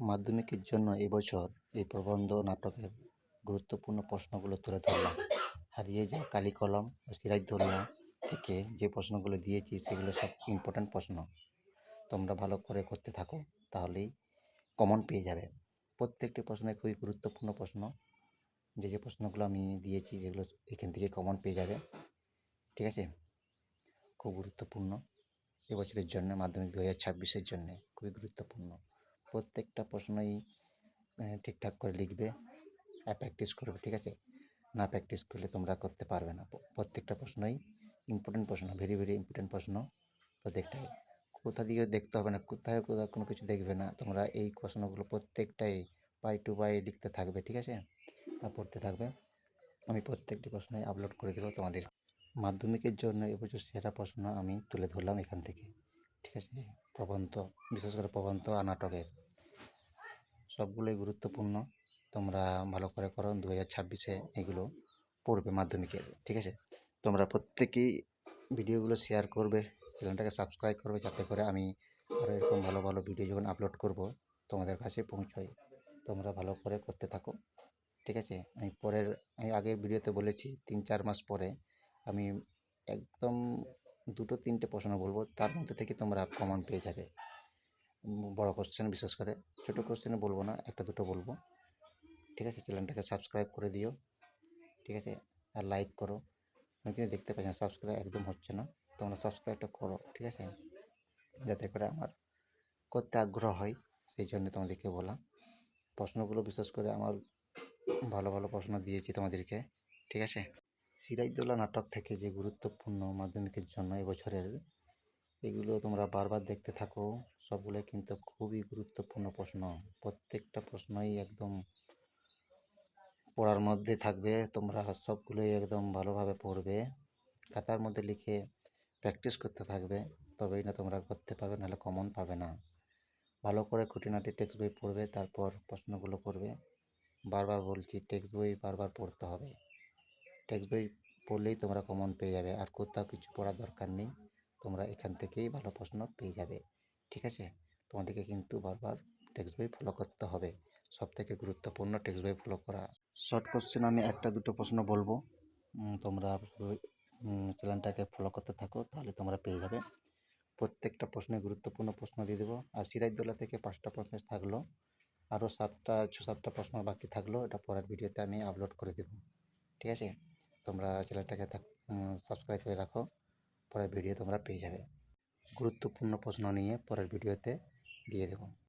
মাধ্যমিকের জন্য এবছর এই প্রবন্ধ নাটকের গুরুত্বপূর্ণ প্রশ্নগুলো তুলে ধরলাম। হারিয়ে যাওয়া কালি কলম ও সিরাজদৌল্লা থেকে যে প্রশ্নগুলো দিয়েছি, সেগুলো সব ইম্পর্ট্যান্ট প্রশ্ন। তোমরা ভালো করে করতে থাকো, তাহলেই কমন পেয়ে যাবে। প্রত্যেকটি প্রশ্নে খুবই গুরুত্বপূর্ণ প্রশ্ন। যে যে প্রশ্নগুলো আমি দিয়েছি যেগুলো এখান থেকে কমন পেয়ে যাবে। ঠিক আছে? খুব গুরুত্বপূর্ণ। এবছরের জন্য, মাধ্যমিক দু হাজার ছাব্বিশের জন্যে খুবই গুরুত্বপূর্ণ। প্রত্যেকটা প্রশ্নই ঠিকঠাক করে লিখবে আর প্র্যাকটিস করবে, ঠিক আছে? না প্র্যাকটিস করলে তোমরা করতে পারবে না। প্রত্যেকটা প্রশ্নই ইম্পর্টেন্ট প্রশ্ন ভেরি ভেরি ইম্পর্টেন্ট প্রশ্ন প্রত্যেকটাই। কোথা দিয়ে দেখতে হবে না, কোথায় কোথাও কোনো কিছু দেখবে না, তোমরা এই প্রশ্নগুলো প্রত্যেকটাই বাই টু বাই লিখতে থাকবে, ঠিক আছে? পড়তে থাকবে। আমি প্রত্যেকটি প্রশ্নই আপলোড করে দেবো তোমাদের মাধ্যমিকের জন্য এবছর সেরা প্রশ্ন আমি তুলে ধরলাম এখান থেকে, ঠিক আছে? প্রবন্ধ, বিশেষ করে প্রবন্ধ আর নাটকের। সবগুলোই গুরুত্বপূর্ণ। তোমরা ভালো করে করো দু হাজার ছাব্বিশে এগুলো পড়বে মাধ্যমিকের, ঠিক আছে? তোমরা প্রত্যেকেই ভিডিওগুলো শেয়ার করবে চ্যানেলটাকে সাবস্ক্রাইব করবে, যাতে করে আমি আরও এরকম ভালো ভালো ভিডিও যখন আপলোড করব, তোমাদের কাছে পৌঁছয় তোমরা ভালো করে করতে থাকো, ঠিক আছে? আমি পরের, আমি আগের ভিডিওতে বলেছি, তিন চার মাস পরে আমি একদম দুটো, তিনটে প্রশ্ন বলব, তার মধ্যে থেকে তোমরা কমন পেয়ে যাবে। বড় কোশ্চেন বিশেষ করে ছোটো কোশ্চেনে বলব না, একটা দুটো বলব। ঠিক আছে? চ্যানেলটাকে সাবস্ক্রাইব করে দিও। ঠিক আছে? আর লাইক করো। আমি কিন্তু দেখতে পাচ্ছি না সাবস্ক্রাইব একদম হচ্ছে না। তোমরা সাবস্ক্রাইবটা করো, ঠিক আছে? যাতে করে আমার করতে আগ্রহ হয়, সেই জন্য তোমাদেরকে বলা প্রশ্নগুলো বিশেষ করে আমার ভালো ভালো প্রশ্ন দিয়েছি তোমাদেরকে, ঠিক আছে? সিরাজদৌল্লা নাটক থেকে যে গুরুত্বপূর্ণ মাধ্যমিকের জন্য এবছরের এগুলো তোমরা বারবার দেখতে থাকো। সবগুলো কিন্তু খুবই গুরুত্বপূর্ণ প্রশ্ন। প্রত্যেকটা প্রশ্নই একদম পড়ার মধ্যে থাকবে। তোমরা সবগুলোই একদম ভালোভাবে পড়বে। খাতার মধ্যে লিখে প্র্যাকটিস করতে থাকবে। তবেই না তোমরা করতে পারবে, নাহলে কমন পাবে না। ভালো করে খুঁটিনাটি টেক্সট বই পড়বে, তারপর প্রশ্নগুলো করবে। বারবার বলছি, টেক্সট বই বারবার পড়তে হবে। টেক্সট বই পড়লেই তোমরা কমন পেয়ে যাবে। আর কোথাও কিছু পড়ার দরকার নেই। তোমরা এখান থেকেই ভালো প্রশ্ন পেয়ে যাবে। ঠিক আছে? তোমাদেরকে কিন্তু বারবার টেক্সট বই ফলো করতে হবে। সব থেকে গুরুত্বপূর্ণ টেক্সট বই ফলো করা। শর্ট কোশ্চেন আমি একটা দুটো প্রশ্ন বলব। তোমরা চ্যানেলটাকে ফলো করতে থাকো, তাহলে তোমরা পেয়ে যাবে। প্রত্যেকটা প্রশ্নে গুরুত্বপূর্ণ প্রশ্ন দিয়ে দেবো। আর সিরাজদৌল্লা থেকে পাঁচটা প্রশ্ন থাকল। আরও সাতটা ছ সাতটা প্রশ্ন বাকি থাকল। এটা পরের ভিডিওতে আমি আপলোড করে দেবো। ঠিক আছে? তোমরা চ্যানেলটাকে সাবস্ক্রাইব করে রাখো। পরের ভিডিও তোমরা পেয়ে যাবে। গুরুত্বপূর্ণ প্রশ্ন নিয়ে পরের ভিডিওতে দিয়ে দেবো।